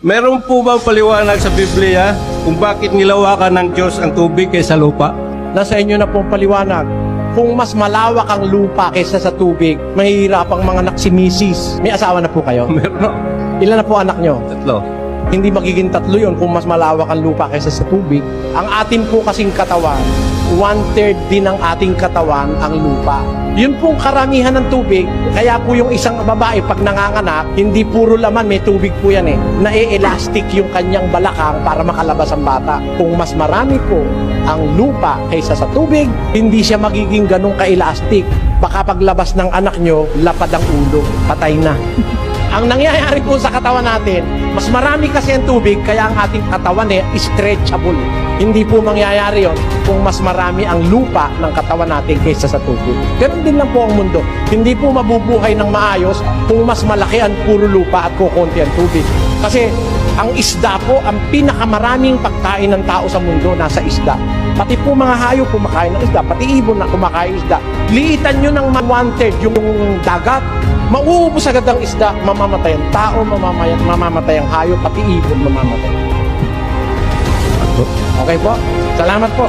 Meron po ba paliwanag sa Biblia kung bakit nilawakan ng Diyos ang tubig kaysa lupa? Nasa inyo na pong paliwanag. Kung mas malawak ang lupa kaysa sa tubig, mahihirapang mga anak si Mrs. May asawa na po kayo? Meron? Ilan na po anak nyo? Tatlo. Hindi magiging tatlo yun kung mas malawak ang lupa kaysa sa tubig. Ang atin po kasing katawan, one-third din ng ating katawan ang lupa. Yun pong karamihan ng tubig, kaya po yung isang babae pag nanganganak, hindi puro laman, may tubig po yan eh. Nae-elastic yung kanyang balakang para makalabas ang bata. Kung mas marami po ang lupa kaysa sa tubig, hindi siya magiging ganong ka-elastic. Baka paglabas ng anak nyo, lapad ang ulo, patay na. Ang nangyayari po sa katawan natin, mas marami kasi ang tubig, kaya ang ating katawan eh, stretchable. Hindi po mangyayari yon kung mas marami ang lupa ng katawan natin kaysa sa tubig. Ganun din lang po ang mundo. Hindi po mabubuhay ng maayos kung mas malaki ang puro lupa at kukunti ang tubig. Kasi ang isda po, ang pinakamaraming pagkain ng tao sa mundo nasa isda. Pati po mga hayop kumakain ng isda, pati ibon na kumakain isda. Liitan nyo ng one-third yung dagat, mauubos agad ang isda, mamamatay ang tao, mamamatay, mamamatay ang hayop, pati ibon mamamatay. Okay po? Salamat po.